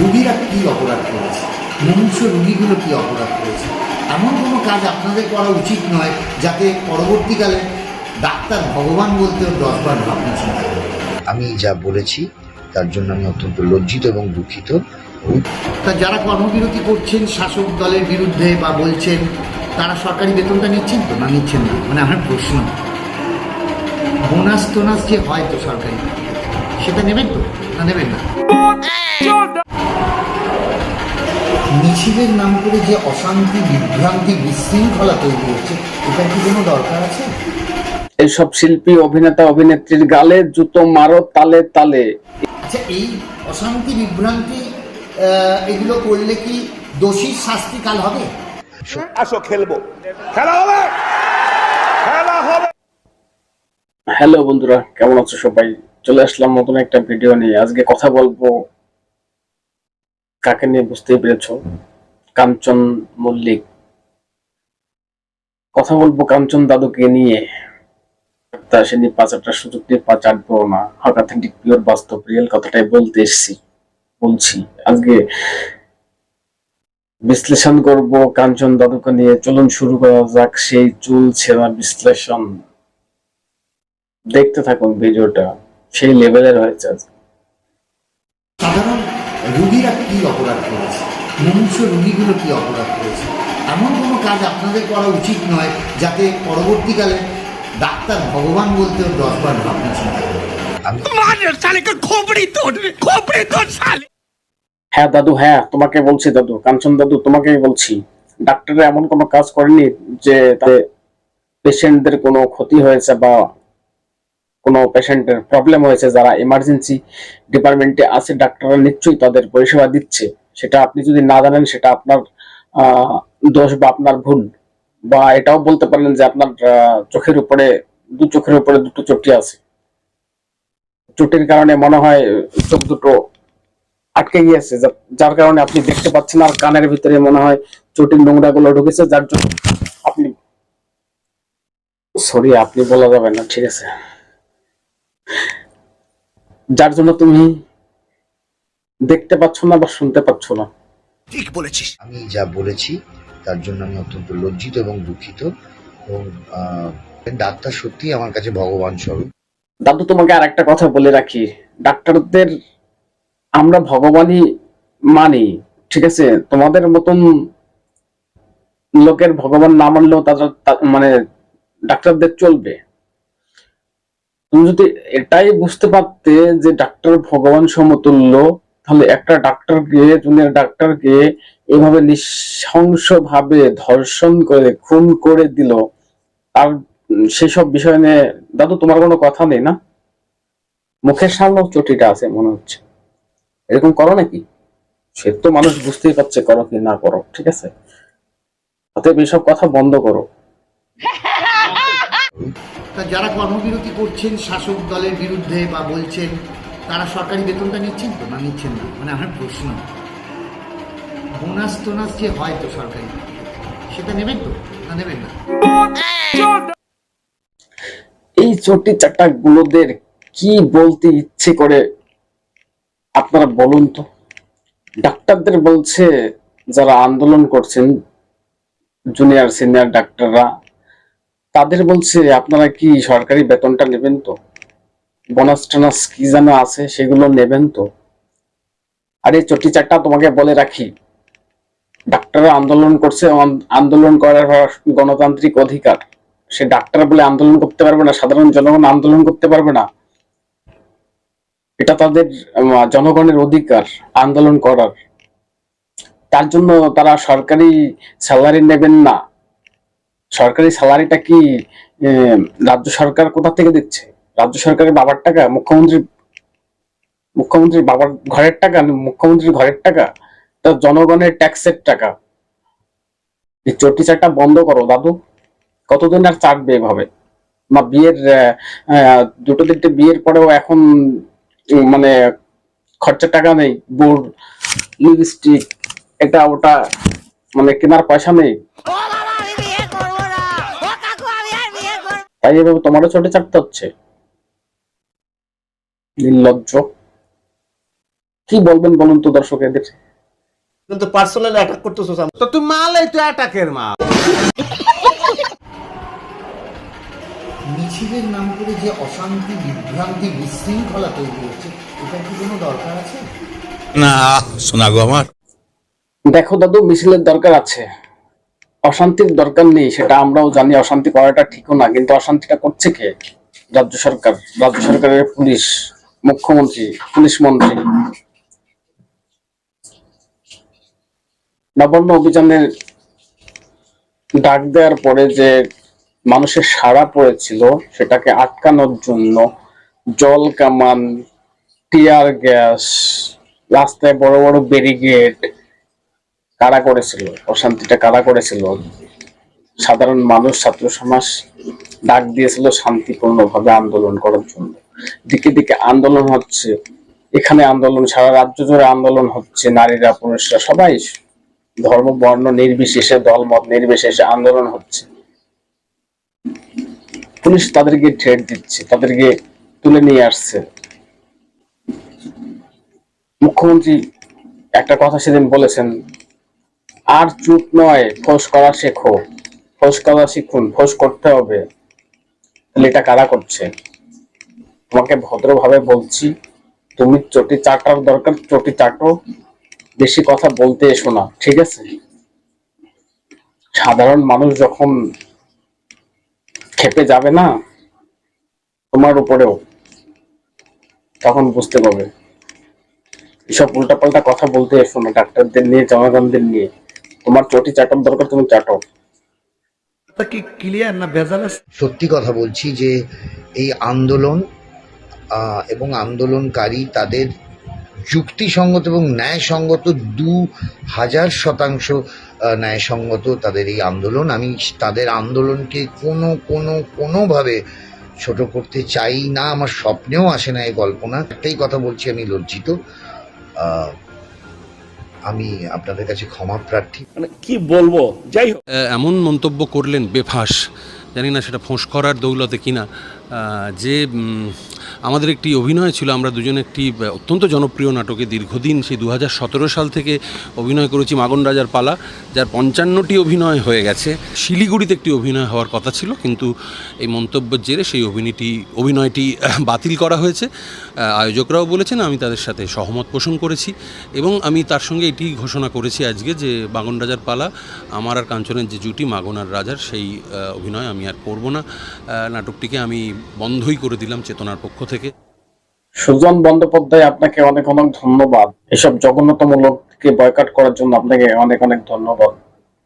রুগীরা কি অপরাধ করেছে? মুমূর্ষ রুগীগুলো কি অপরাধ করেছে? এমন কোনো কাজ আপনাদের করা উচিত নয় যাতে পরবর্তীকালে ডাক্তার ভগবান বলতেও দশবার ভাবনা চিন্তা আমি যা বলেছি তার জন্য আমি অত্যন্ত লজ্জিত এবং দুঃখিত। তা যারা কর্মবিরতি করছেন শাসক দলের বিরুদ্ধে বা বলছেন তারা সরকারি বেতনটা নিচ্ছেন তো? না নিচ্ছেন না? মানে আমার প্রশ্ন। বোনাস টোনাস যে হয় তো সরকারি? সেটা নেবেন তো? না নেবেন না। মিছিলের নাম করে যে অশান্তি বিভ্রান্তি বিশৃঙ্খলা তৈরি হচ্ছে এটার কি কোনো দরকার আছে? এইসব শিল্পী অভিনেতা অভিনেত্রীর গালে জুতো মারো তালে তালে। আচ্ছা এই অশান্তি বিভ্রান্তি আহ, এগুলো করলে কি দোষীর শাস্তি কাল হবে? আসো খেলব। খেলা হবে! খেলা হবে! হ্যালো বন্ধুরা কেমন আছো সবাই? চলে আসলাম নতুন একটা ভিডিও নিয়ে। আজকে কথা বলব কাকে নিয়ে বুঝতেই পেরেছ? কাঞ্চন মল্লিক। কথা বলব কাঞ্চন দাদুকে নিয়ে। তা সে নিয়ে পাঁচ সুযোগ দিয়ে পা চাটবো না। পিওর বাস্তব রিয়েল কথাটাই বলতে এসছি, বলছি। আজকে বিশ্লেষণ করব কাঞ্চন দাদুকে নিয়ে। চলুন শুরু করা যাক সেই চুল ছেঁড়া বিশ্লেষণ। দেখতে থাকুন ভিডিওটা সেই লেভেলের হয়েছে। সাধারণ রুগীরা কি অপরাধ করেছে? মুমূর্ষ রুগীগুলো কি অপরাধ করেছে? এমন কোনো কাজ আপনাদের করা উচিত নয় যাতে পরবর্তীকালে ডাক্তার ভগবান বলতেও দশবার ভাবনা চিন্তা হ্যাঁ দাদু হ্যাঁ তোমাকে বলছি দাদু কাঞ্চন দাদু তোমাকেই বলছি। ডাক্তাররা এমন কোনো কাজ করেনি যে পেশেন্টদের কোনো ক্ষতি হয়েছে বা কোনো পেশেন্টের প্রবলেম হয়েছে, যারা ইমার্জেন্সি ডিপার্টমেন্টে আছে, ডাক্তাররা নিশ্চয়ই তাদের পরিষেবা দিচ্ছে। সেটা আপনি যদি না জানেন, সেটা আপনার দোষ বা আপনার ভুল। বা এটাও বলতে পারেন যে আপনার চোখের উপরে, দু চোখের উপরে দুটো চটি আছে। চটির কারণে মনে হয় চোখ দুটো আটকে গিয়েছে যার কারণে আপনি দেখতে পাচ্ছেন আর কানের ভিতরে মনে হয় চটির নোংরা গুলো ঢুকেছে, যার জন্য আপনি সরি আপনি বলা যাবে না, ঠিক আছে। যার জন্য তুমি দেখতে পাচ্ছ না বা শুনতে পাচ্ছ না। ঠিক বলেছিস। আমি যা বলেছি তার জন্য আমি অত্যন্ত লজ্জিত এবং দুঃখিত। এবং ডাক্তার সত্যি আমার কাছে ভগবান স্বরূপ। দাদু তোমাকে আর একটা কথা বলে রাখি। ডাক্তারদের আমরা ভগবানই মানি ঠিক আছে? তোমাদের মতন লোকের ভগবান না মানলেও তারা মানে ডাক্তারদের চলবে। তুমি যদি এটাই বুঝতে পারতে যে ডাক্তার ভগবান সমতুল্য, তাহলে একটা ডাক্তারকে জুনিয়র ডাক্তারকে এভাবে নৃশংস ভাবে ধর্ষণ করে, খুন করে দিল আর সেসব বিষয় নিয়ে, দাদু তোমার কোনো কথা নেই না? মুখের সামনেও চটিটা আছে মনে হচ্ছে। এরকম করো নাকি? সে তো মানুষ বুঝতেই পারছে করো কি না করো, ঠিক আছে? অতএব এইসব কথা বন্ধ করো। তা যারা কর্মবিরতি করছেন শাসক দলের বিরুদ্ধে বা বলছেন, তারা সরকারি বেতনটা নিচ্ছেন তো? না, নিচ্ছেন না। মানে আমার প্রশ্ন, বোনাস টোনাস যে হয় তো সরকারি, সেটা নেবেন তো? না, নেবেন না? এই চটি চাটা গুলোদের কি বলতে ইচ্ছে করে আপনারা বলুন তো? ডাক্তারদের বলছে, যারা আন্দোলন করছেন জুনিয়র সিনিয়র ডাক্তাররা তাদের বলছে, আপনারা কি সরকারি বেতনটা নেবেন তো? বোনাস টোনাস কি যেন আছে সেগুলো নেবেন তো? আর চটি চারটা তোমাকে বলে রাখি। ডাক্তাররা আন্দোলন করছে, আন- আন্দোলন করার গণতান্ত্রিক অধিকার। সে ডাক্তার বলে আন্দোলন করতে পারবে না, সাধারণ জনগণ আন্দোলন করতে পারবে না। এটা তাদের জনগণের অধিকার, আন্দোলন করার। তার জন্য তারা সরকারি স্যালারি নেবেন না। সরকারি স্যালারিটা কি রাজ্য সরকার কোথা থেকে দিচ্ছে? রাজ্য সরকারের বাবার টাকা? মুখ্যমন্ত্রী মুখ্যমন্ত্রীর বাবার ঘরের টাকা? মুখ্যমন্ত্রীর ঘরের টাকা? তা জনগণের ট্যাক্সের টাকা। এই চটি চাটা বন্ধ করো, দাদু। কতদিন আর চাটবে এভাবে? মা, বিয়ের দুটো তিনটে বিয়ের পরেও এখন মানে খরচার টাকা নেই। বোর্ড, লিপস্টিক, এটা ওটা মানে কেনার পয়সা নেই। তাই এভাবে তোমারও ছোটে চাটতে হচ্ছে? নির্লজ্জ। কি বলবেন বলুন তো দর্শক এদের কিন্তু পার্সোনালি অ্যাটাক করতেছো তো তুই মালাই তো অ্যাটাকের মাল। মিছিলের নাম করে যে অশান্তি বিভ্রান্তি বিশৃঙ্খলা তৈরি হচ্ছে এটা কি কোনো দরকার আছে? না শোনা গো আমার। দেখো দাদু মিছিলের দরকার আছে। অশান্তির দরকার নেই, সেটা আমরাও জানি, অশান্তি করাটা ঠিকও না, কিন্তু অশান্তিটা করছে কে? রাজ্য সরকার, রাজ্য সরকারের পুলিশ, মুখ্যমন্ত্রী, পুলিশ মন্ত্রী। নবান্ন অভিযানের ডাক দেওয়ার পরে যে মানুষের সাড়া পড়েছিল, সেটাকে আটকানোর জন্য জল কামান, টিয়ার গ্যাস, রাস্তায় বড় বড় ব্যারিগেড কারা করেছিল? অশান্তিটা কারা করেছিল? সাধারণ মানুষ, ছাত্র সমাজ ডাক দিয়েছিল শান্তিপূর্ণভাবে আন্দোলন করার জন্য। দিকে দিকে আন্দোলন হচ্ছে। এখানে আন্দোলন, সারা রাজ্য জুড়ে আন্দোলন হচ্ছে। নারীরা, পুরুষরা সবাই ধর্ম, বর্ণ নির্বিশেষে, দলমত নির্বিশেষে আন্দোলন হচ্ছে। পুলিশ তাদেরকে ঠেট দিচ্ছে, তাদেরকে তুলে নিয়ে আসছে। মুখ্যমন্ত্রী একটা কথা সেদিন বলেছেন আর চুপ নয়, ফোস করা শেখো। ফোস করা শিখুন, ফোস করতে হবে। তাহলে এটা কারা করছে? তোমাকে ভদ্রভাবে বলছি, তুমি চটি চাটার দরকার, চটি চাটো। বেশি কথা বলতে এসো না, ঠিক আছে? সাধারণ মানুষ যখন খেপে যাবে না, তোমার উপরেও, তখন বুঝতে পারবে। এসব উল্টাপাল্টা কথা বলতে এসো না, ডাক্তারদের নিয়ে, জনগণদের নিয়ে। তোমার চটি চাটার দরকার তুমি চাটো। কি ক্লিয়ার না ভেজাল সত্যি কথা বলছি যে এই আন্দোলন এবং আন্দোলনকারী তাদের যুক্তিসঙ্গত এবং ন্যায়সঙ্গত দু হাজার শতাংশ ন্যায়সঙ্গত তাদের এই আন্দোলন। আমি তাদের আন্দোলনকে কোনো কোনো কোনোভাবে ছোট করতে চাই না। আমার স্বপ্নেও আসে না এই কল্পনা। একটাই কথা বলছি আমি লজ্জিত। আহ, আমি আপনাদের কাছে ক্ষমা প্রার্থী। মানে কি বলব? যাই হোক। এমন মন্তব্য করলেন বেফাস। জানি না সেটা ফোঁস করার দৌলতে কিনা। যে আমাদের একটি অভিনয় ছিল আমরা দুজনে একটি অত্যন্ত জনপ্রিয় নাটকে দীর্ঘদিন সেই দু হাজার সতেরো সাল থেকে অভিনয় করেছি মাগন রাজার পালা যার পঞ্চান্নটি অভিনয় হয়ে গেছে। শিলিগুড়িতে একটি অভিনয় হওয়ার কথা ছিল কিন্তু এই মন্তব্যের জেরে সেই অভিনয়টি অভিনয়টি বাতিল করা হয়েছে। আয়োজকরাও বলেছেন, আমি তাদের সাথে সহমত পোষণ করেছি এবং আমি তার সঙ্গে এটি ঘোষণা করেছি আজকে যে মাগন রাজার পালা, আমার আর কাঞ্চনের যে জুটি, মাগন আর রাজার, সেই অভিনয় আমি আর করব না। নাটকটিকে আমি বন্ধই করে দিলাম চেতনার পক্ষ থেকে। সুজন বন্দ্যোপাধ্যায়, আপনাকে অনেক অনেক ধন্যবাদ। এসব জঘন্যতম লোককে বয়কাট করার জন্য আপনাকে অনেক অনেক ধন্যবাদ।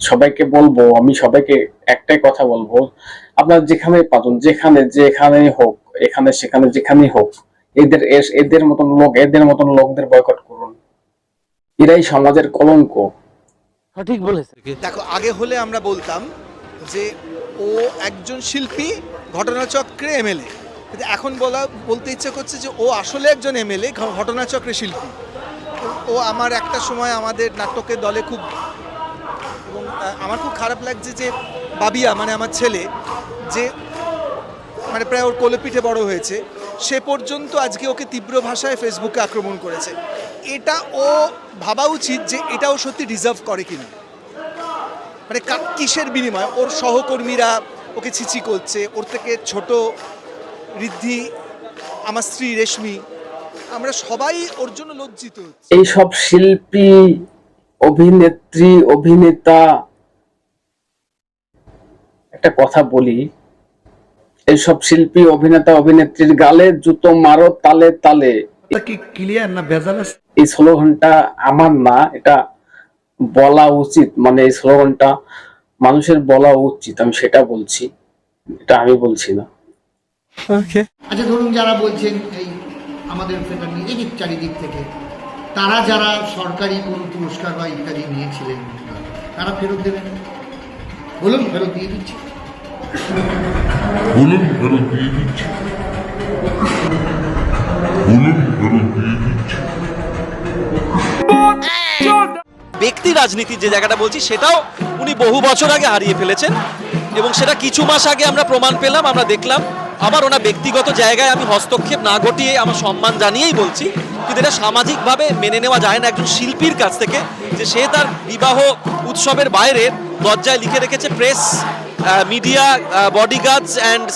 সবাইকে বলব, আমি সবাইকে একটাই কথা বলব, আপনার যেখানে পাবেন যেখানে যেখানে হোক, এখানে সেখানে যেখানেই হোক এদের এস- এদের মতন লোক এদের মতন লোকদের বয়কট করুন। এরাই সমাজের কলঙ্ক। সঠিক বলেছে। দেখো আগে হলে আমরা বলতাম যে ও একজন শিল্পী ঘটনাচক্রে এমএলএ কিন্তু এখন বলা বলতে ইচ্ছে করছে যে ও আসলে একজন এমএলএ ঘটনাচক্রে শিল্পী। ও- ও আমার একটা সময় আমাদের নাটকের দলে খুব এবং আমার খুব খারাপ লাগছে যে বাবিয়া মানে আমার ছেলে যে মানে প্রায় ওর কোলে পিঠে বড় হয়েছে। সে পর্যন্ত আজকে ওকে তীব্র ভাষায় ফেসবুকে আক্রমণ করেছে। এটা ও ভাবা উচিত যে এটাও সত্যি ডিজার্ভ করে কিনা। মানে কিসের বিনিময়? ওর সহকর্মীরা ওকে ছিচি করছে, ওর থেকে ছোট ঋদ্ধি, আমার স্ত্রী রেশমি। আমরা সবাই ওর জন্য লজ্জিত হচ্ছি। এইসব শিল্পী, অভিনেত্রী, অভিনেতা, একটা কথা বলি এইসব শিল্পী অভিনেতা অভিনেত্রীর গালে জুতো মারো তালে তালে। কি ক্লিয়ার না ভেজাল এই স্লোগানটা আমার না এটা বলা উচিত। মানে এই স্লোগানটা মানুষের বলা উচিত আমি সেটা বলছি। এটা আমি বলছি না। আচ্ছা ধরুন যারা বলছেন এই আমাদের সেটা নিজেদের চারিদিক থেকে তারা যারা সরকারি কোনো পুরস্কার বা ইত্যাদি নিয়েছিলেন তারা ফেরত দেবেন? বলুন ফেরত দিয়ে দিচ্ছি। ব্যক্তি রাজনীতির যে জায়গাটা বলছি, সেটাও উনি বহু বছর আগে হারিয়ে ফেলেছেন এবং সেটা কিছু মাস আগে আমরা প্রমাণ পেলাম, আমরা দেখলাম। আমার ওনার ব্যক্তিগত জায়গায় আমি হস্তক্ষেপ না ঘটিয়ে আমার সম্মান জানিয়েই বলছি, কিন্তু এটা সামাজিকভাবে মেনে নেওয়া যায় না। একজন শিল্পীর কাছ থেকে যে সে তার বিবাহ উৎসবের বাইরে দরজায় লিখে রেখেছে press media bodyguards and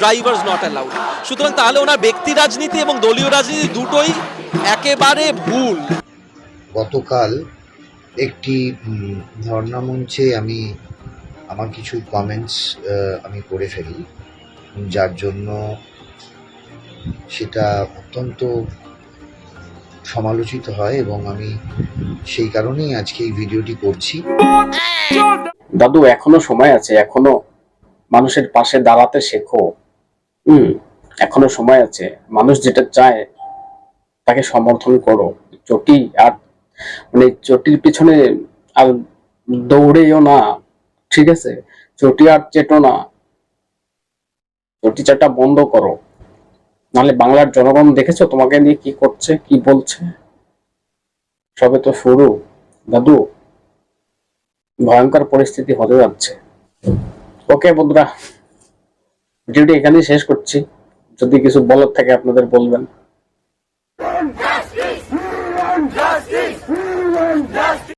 drivers not allowed সুতরাং তাহলে ওনার ব্যক্তি রাজনীতি এবং দলীয় রাজনীতি দুটোই একেবারে ভুল। গতকাল একটি ধর্ণা মঞ্চে আমি আমার কিছু কমেন্টস আমি করে ফেলি, যার জন্য সেটা অত্যন্ত সমালোচিত হয় এবং আমি সেই কারণেই আজকে এই ভিডিওটি করছি। দাদু এখনও সময় আছে এখনও মানুষের পাশে দাঁড়াতে শেখো। হুম। এখনও সময় আছে মানুষ যেটা চায় তাকে সমর্থন করো। চটি আর মানে চটির পিছনে আর দৌড়েও না ঠিক আছে? চটি আর চেটো না। চটি চাটা বন্ধ করো। নাহলে বাংলার জনগণ দেখেছ তোমাকে নিয়ে কি করছে, কি বলছে? সবে তো শুরু। দাদু, ভয়ঙ্কর পরিস্থিতি হতে যাচ্ছে। ওকে বন্ধুরা, ভিডিওটি এখানেই শেষ করছি। যদি কিছু বলার থাকে আপনাদের বলবেন।